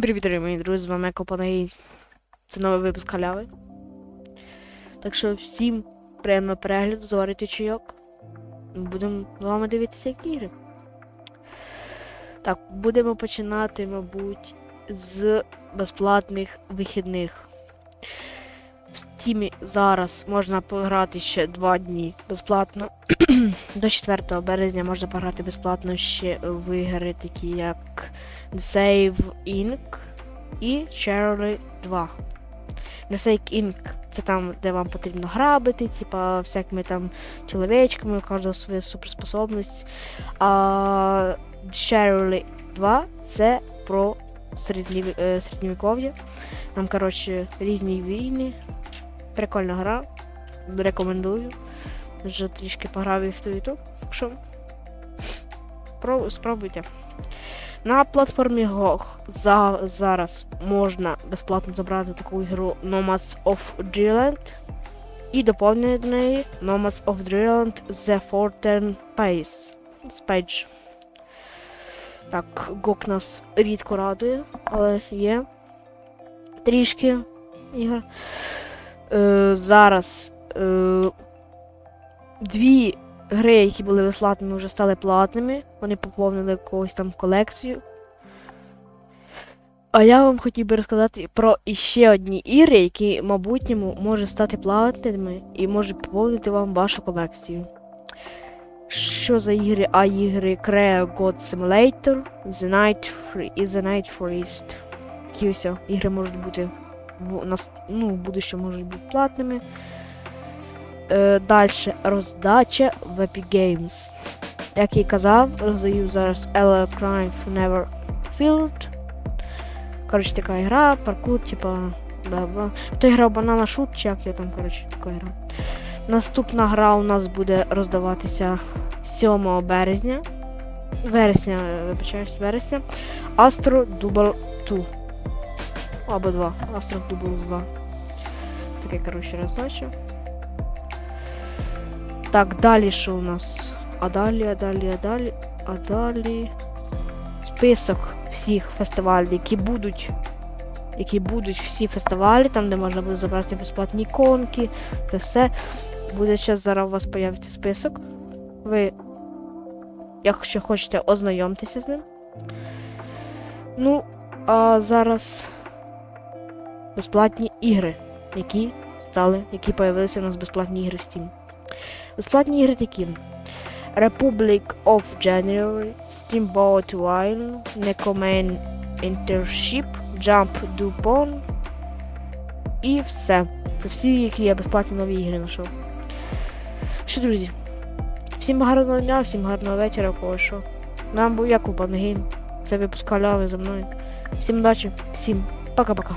привіт, дорогі мої друзі, з вами Копанагій. Це новий випуск халяви. Так що всім приємного перегляду, заварити чайок. Будемо з вами дивитися які ігри. Так, будемо починати, мабуть, з безплатних вихідних. В Стімі зараз можна пограти ще 2 дні безплатно. До 4 березня можна пограти безплатно ще в ігри, такі як The Save Inc. і Charlie 2. The Save Inc. це там, де вам потрібно грабити, типа всякими там чоловічками, у кожного своя суперспособність. А Charlie 2 це про середньовіков'я. Там, коротше, різні війни. Прикольна гра. Рекомендую. Вже трішки пограв і в ту і ту. Так що спробуйте. На платформі GOG за, зараз можна безплатно забрати таку ігру Nomads of Dreamland і доповнює до неї Nomads of Dreamland The Fortern Pace. Page. Так, GOG нас рідко радує, але є трішки ігор. Е, зараз е, дві гри, які були безплатними, вже стали платними. Вони поповнили якусь там колекцію. А я вам хотів би розказати про іще одні ігри, які, в майбутньому можуть стати платними і можуть поповнити вам вашу колекцію. Що за ігри? А ігри Crea God Simulator, The Night Free і The Night Forest. Такі ось ігри можуть бути в, нас, ну, в будущому можуть бути платними. Е, Далі роздача в Epic Games. Як я і казав, роздаю зараз Ella Crime Never Field. Коротше, така гра, паркур, типа. Да, ба. Хто грав банана шут, чи як я там, коротше, така гра. Наступна гра у нас буде роздаватися 7 березня. Вересня, вибачаюсь, вересня. Astro Double 2. Або 2. Astro Double 2. Таке, коротше, роздача. Так, далі що у нас? А далі, а далі, а далі, а далі. Список всіх фестивалів, які будуть. Які будуть всі фестивалі, там, де можна буде забрати безплатні іконки, це все. Буде зараз зараз у вас появиться список. Ви, якщо хочете, ознайомтеся з ним. Ну, а зараз безплатні ігри, які стали, які появилися у нас безплатні ігри в Steam. Безплатні ігри такі. Republic of January, Steamboat Wild, Necroman Intership, Jump Dupont і все. Це всі, які я безплатні нові ігри знайшов. Що, друзі? Всім гарного дня, всім гарного вечора, кого що. Нам був Якуб Ангін. Це випуск халяви за мною. Всім удачі, всім пока-пока.